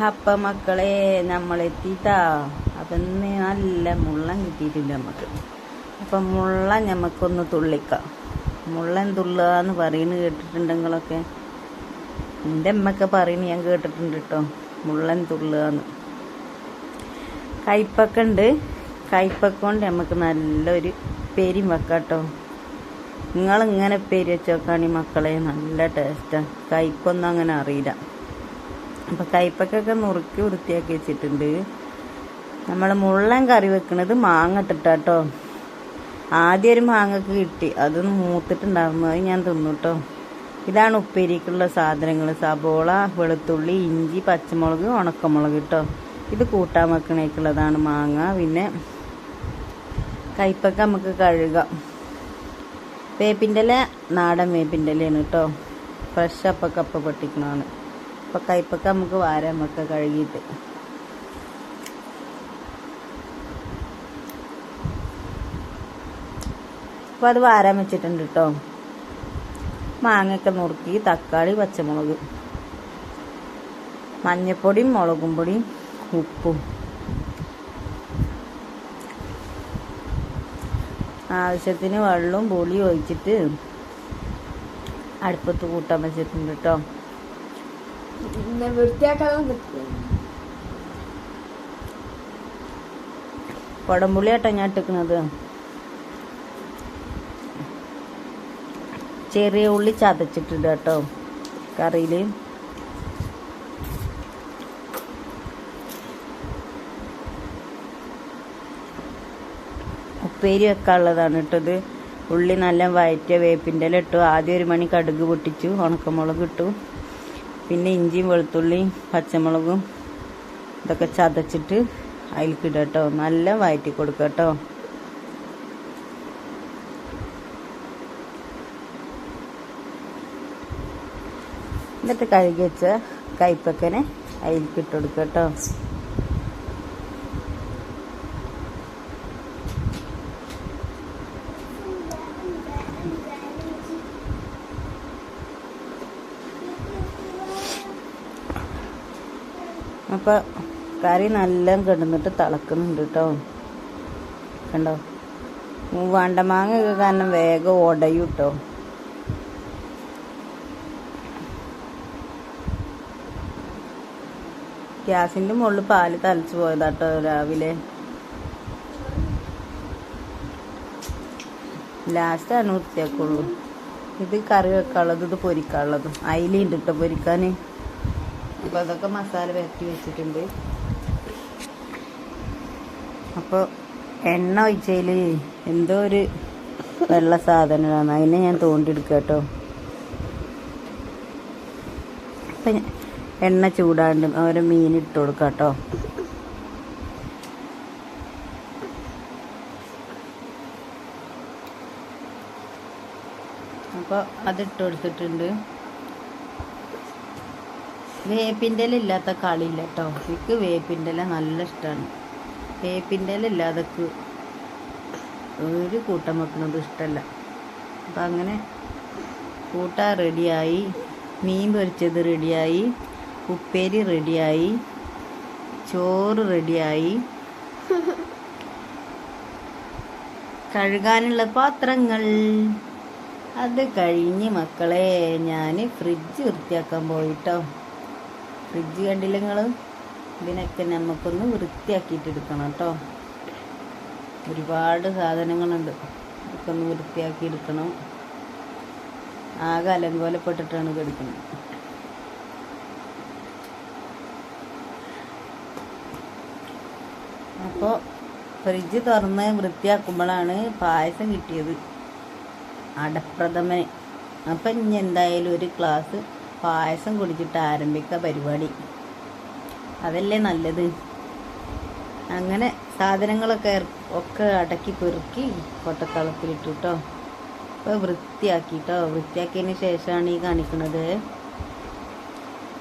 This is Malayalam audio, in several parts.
അപ്പൊ മക്കളെ നമ്മൾ എത്തിയിട്ടാ ഇന്ന് നല്ല മുള്ളൻ കിട്ടിയിട്ടുണ്ട് നമുക്ക് അപ്പൊ മുള്ള ഞമ്മക്കൊന്ന് തുള്ളിക്കാം. മുള്ളൻ തുള്ളുക പറയുന്നത് കേട്ടിട്ടുണ്ടെങ്കിലൊക്കെ എന്റെ അമ്മയൊക്കെ പറയുന്നത് ഞാൻ കേട്ടിട്ടുണ്ട് കേട്ടോ മുള്ളൻ കയ്പക്ക ഉണ്ട്. കയ്പക്ക കൊണ്ട് നമുക്ക് നല്ലൊരു പെരിയും വെക്കാട്ടോ കേട്ടോ നിങ്ങളിങ്ങനെ പെരി വെച്ചോക്കാണെങ്കിൽ മക്കളെ നല്ല ടേസ്റ്റാണ് കയ്പൊന്നും അങ്ങനെ അറിയില്ല. അപ്പം കയ്പക്കൊക്കെ നുറുക്കി വൃത്തിയാക്കി വെച്ചിട്ടുണ്ട്. നമ്മൾ മുള്ളൻ കറി വെക്കുന്നത് മാങ്ങ ഇട്ടിട്ടാട്ടോ. ആദ്യം ഒരു മാങ്ങക്ക് കിട്ടി. അത് മൂത്തിട്ടുണ്ടായിരുന്നു അത് ഞാൻ തിന്നു കേട്ടോ ഇതാണ് ഉപ്പേരിക്കുള്ള സാധനങ്ങൾ സബോള വെളുത്തുള്ളി ഇഞ്ചി പച്ചമുളക് ഉണക്കമുളക് കേട്ടോ ഇത് കൂട്ടാൻ വെക്കണേക്കുള്ളതാണ് മാങ്ങ. പിന്നെ കയ്പക്ക നമുക്ക് കഴുകാം. വേപ്പിന്റെ ഇല നാടൻ വേപ്പിന്റെ ഇലയാണ് കേട്ടോ ഫ്രഷ് അപ്പൊക്കെ അപ്പ പൊട്ടിക്കണതാണ്. അപ്പൊ കയ്പക്ക നമുക്ക് വാരാൻ വെക്കാം കഴുകിയിട്ട്. അപ്പൊ അത് വാരാൻ വെച്ചിട്ടുണ്ട് കേട്ടോ മാങ്ങയൊക്കെ നുറുക്കി തക്കാളി പച്ചമുളക്. മഞ്ഞപ്പൊടിയും മുളകും പൊടിയും ഉപ്പും. ആവശ്യത്തിന് വെള്ളവും പുളിയും ഒഴിച്ചിട്ട് അടുപ്പത്ത് കൂട്ടാൻ വെച്ചിട്ടുണ്ട് കേട്ടോ കിട്ടും കുടംപുളി ഞാൻ ഇട്ടിക്കുന്നത് ചെറിയ ഉള്ളി ചതച്ചിട്ടുണ്ട് കേട്ടോ കറിയിൽ ഉപ്പേരി വെക്കാനുള്ളതാണ് ഇട്ടത്. ഉള്ളി നല്ല വയറ്റിയ വേപ്പിന്റെ ഇല ഇട്ടു. ആദ്യം ഒരു മണി കടുക് പൊട്ടിച്ചു ഉണക്കമുളക് ഇട്ടു. പിന്നെ ഇഞ്ചിയും വെളുത്തുള്ളിയും പച്ചമുളകും ഇതൊക്കെ ചതച്ചിട്ട് അതിൽക്കിടുക കേട്ടോ. നല്ല വയറ്റി കൊടുക്കുക കേട്ടോ. എന്നിട്ട് കഴുകി വെച്ച കയ്പക്കനെ അതിൽക്കിട്ട് കൊടുക്കുക കേട്ടോ. അപ്പൊ കറി നല്ല കിടന്നിട്ട് തിളക്കുന്നുണ്ട് കേട്ടോ കണ്ടോ? വണ്ടമാങ്ങ കാരണം വേഗം ഉടയും കേട്ടോ ഗ്യാസിന്റെ മുകളിൽ പാൽ തലച്ചു പോയതാട്ടോ രാവിലെ. ലാസ്റ്റ് വൃത്തിയാക്കുള്ളൂ ഇത് കറി വെക്കാനുള്ളത് ഇത് പൊരിക്കാനുള്ളത്. അയിലുണ്ട് കേട്ടോ പൊരിക്കാന്. അപ്പൊ അതൊക്കെ മസാല വരട്ടി വെച്ചിട്ടുണ്ട്. അപ്പൊ എണ്ണ ഒഴിച്ചതിൽ എന്തോ ഒരു വെള്ള സാധനമാണ്. അതിനെ ഞാൻ തോണ്ടിയെടുക്കുക കേട്ടോ. എണ്ണ ചൂടാണ്ട് ഓരോ മീൻ ഇട്ട് കൊടുക്കാം കേട്ടോ. അപ്പോൾ അതിട്ട് കൊടുത്തിട്ടുണ്ട്. വേപ്പിന്റെ ഇല ഇല്ലാത്ത കളിയില്ല കേട്ടോ എനിക്ക് വേപ്പിന്റെ നല്ല ഇഷ്ടമാണ് വേപ്പിന്റെ ഇല ഇല്ലാതൊക്കെ ഒരു കൂട്ടം വെക്കുന്നത് ഇഷ്ടമല്ല അപ്പം അങ്ങനെ കൂട്ട റെഡിയായി. മീൻ പൊരിച്ചത് റെഡിയായി. ഉപ്പേരി റെഡിയായി. ചോറ് റെഡിയായി. കഴുകാനുള്ള പാത്രങ്ങൾ. അത് കഴിഞ്ഞ് മക്കളെ ഞാൻ ഫ്രിഡ്ജ് വൃത്തിയാക്കാൻ പോയിട്ടോ. ഫ്രിഡ്ജ് കണ്ടില്ല നിങ്ങൾ ഇതിനൊക്കെ നമുക്കൊന്ന് വൃത്തിയാക്കിയിട്ട് എടുക്കണം കേട്ടോ. ഒരുപാട് സാധനങ്ങളുണ്ട്. ഒക്കെ ഒന്ന് വൃത്തിയാക്കി എടുക്കണം ആകെ അലങ്കോലപ്പെട്ടിട്ടാണ് കിടക്കുന്നത് അപ്പോൾ ഫ്രിഡ്ജ് തുറന്ന് വൃത്തിയാക്കുമ്പോഴാണ് പായസം കിട്ടിയത്. അടപ്രഥമന്. അപ്പം ഇനി എന്തായാലും ഒരു ഗ്ലാസ് പായസം കുടിച്ചിട്ട് ആരംഭിക്കുക പരിപാടി. അതല്ലേ നല്ലത്. അങ്ങനെ സാധനങ്ങളൊക്കെ ഒക്കെ അടക്കി പെറുക്കി കൊട്ടക്കളത്തിലിട്ടു കേട്ടോ ഇപ്പോൾ വൃത്തിയാക്കി വൃത്തിയാക്കിയതിന് ശേഷമാണ് ഈ കാണിക്കുന്നത്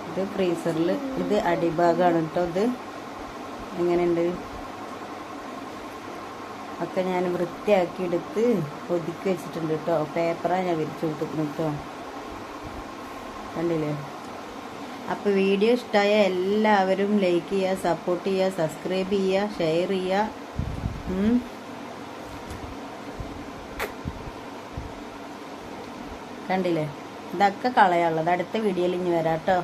ഇത് ഫ്രീസറിൽ ഇത് അടിഭാഗമാണ് കേട്ടോ ഇത്. എങ്ങനെയുണ്ട്? ഒക്കെ ഞാൻ വൃത്തിയാക്കി എടുത്ത് ഒതുക്കി വെച്ചിട്ടുണ്ട് കേട്ടോ പേപ്പറാണ് ഞാൻ വിരിച്ചു കൊടുക്കുന്നത് കേട്ടോ കണ്ടില്ലേ? അപ്പോൾ വീഡിയോ ഇഷ്ടമായ എല്ലാവരും ലൈക്ക് ചെയ്യുക സപ്പോർട്ട് ചെയ്യുക സബ്സ്ക്രൈബ് ചെയ്യുക ഷെയർ ചെയ്യുക. കണ്ടില്ലേ? ഇതൊക്കെ കളയാനുള്ളത്. അടുത്ത വീഡിയോയിൽ ഇനി വരാം കേട്ടോ